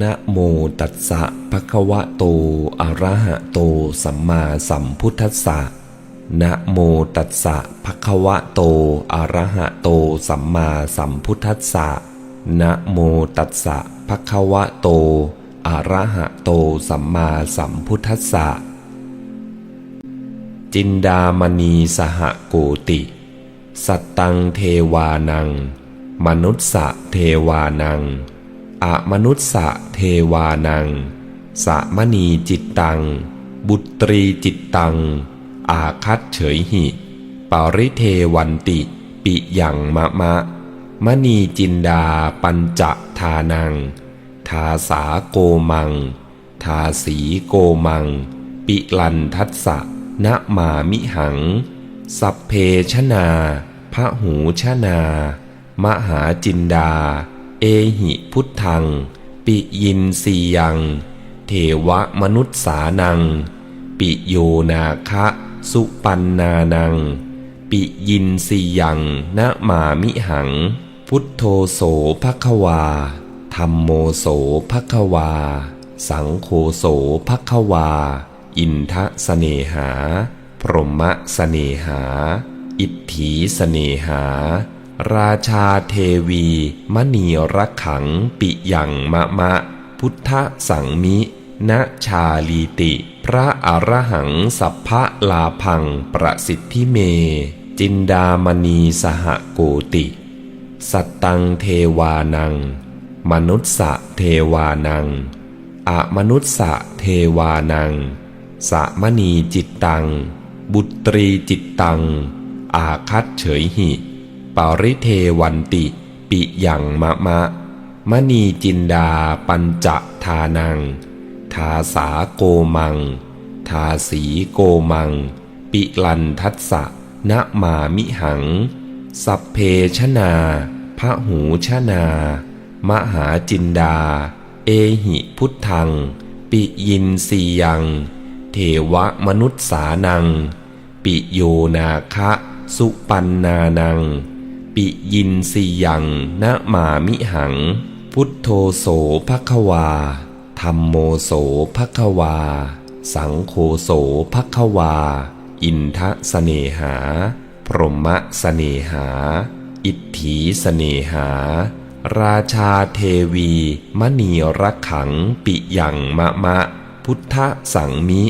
นะโมตัสสะภะคะวะโต อะระหะโต สัมมาสัมพุทธัสสะนะโมตัสสะภะคะวะโต อะระหะโต สัมมาสัมพุทธัสสะนะโมตัสสะภะคะวะโต อะระหะโต สัมมาสัมพุทธัสสะจินดามณีสหโกติ สัตตังเทวานัง มนุสสะเทวานัง อะมนุสสะเทวานัง สะมณีจิตตัง บุตรีจิตตัง อาคัตเฉยหิปาริเทวันติ ปิยังมะมะ มณีจินดาปัญจทานัง ทาสาโกมัง ทาสีโกมัง ปิลันทัสสะนะมามิหัง สัพเพชนาพระหูชนามหาจินดา เอหิพุทธัง ปิยินสียัง เทวมนุษสานัง ปิโยนาคะสุปันนานัง ปิยินสียังนะมามิหัง พุทโธโสภควาธรรมโมโสภควา สังโฆโสภควา อินทะสเนหา พรหมะสเนหา อิทธีสเนหา ราชาเทวีมณีรักขังปิยังมะมะ พุทธสังมิณชาลีติ พระอรหังสัพพะลาพังประสิทธิเม จินดามณีสหโกติ สัตตังเทวานัง มนุสสะเทวานังอะมนุสสะเทวานัง สะมณีจิตตัง บุตรีจิตตัง อาคัตเฉยหิ ปาริเทวันติ ปิยังมะมะ มณีจินดาปัญจทานัง ทาสาโกมัง ทาสีโกมัง ปิลันทัสสะนะมามิหัง สัพเพชนาพระหูชนา มหาจินดา เอหิพุทธัง ปิยินสียัง เทวมนุษสานัง ปิโยนาคะ สุปันนานัง ปิยินสียังนะมามิหัง พุทโธโสภควาธรรมโมโสภควา สังโฆโสภควา อินทะสเนหา พรหมะสเนหา อิทธีสเนหา ราชาเทวี มณีรักขังปิยังมะมะ พุทธสังมิ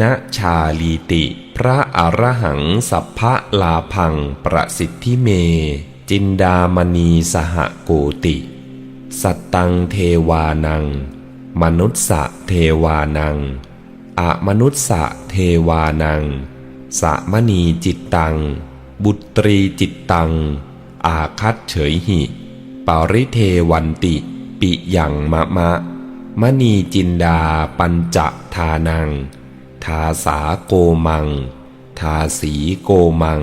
ณชาลีติ ระอรหังสัพพะลาพังประสิทธิเม จินดามณีสหโกติ สัตตังเทวานัง มนุสสะเทวานังอะมนุสสะเทวานัง สะมณีจิตตัง บุตรีจิตตัง อาคัตเฉยหิปาริเทวันติ ปิยังมะมะ มณีจินดาปัญจทานัง ทาสาโกมัง ทาสีโกมัง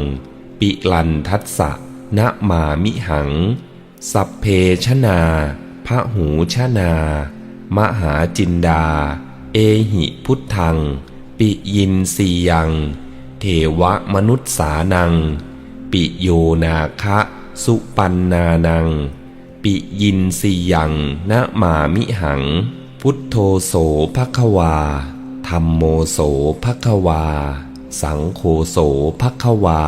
ปิลันทัสสะนะมามิหัง สัพเพชนาพระหูชนา มหาจินดา เอหิพุทธัง ปิยินสียัง เทวมนุษสานัง ปิโยนาคะสุปันนานัง ปิยินสียังนะมามิหัง พุทโธโสภควา ธรรมโมโสภควา สังโฆโสภควา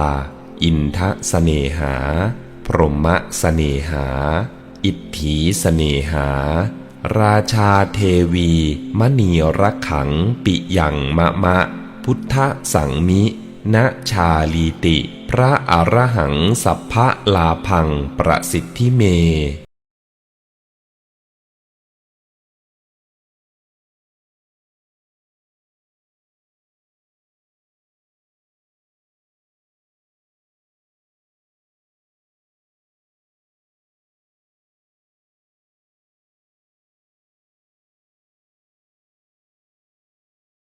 อินทะสเนหา พรหมะสเนหา อิทธีสเนหา ราชาเทวีมณีรักขังปิยังมะมะ พุทธสังมิณชาลีติ พระอรหังสัพพะลาพังประสิทธิเม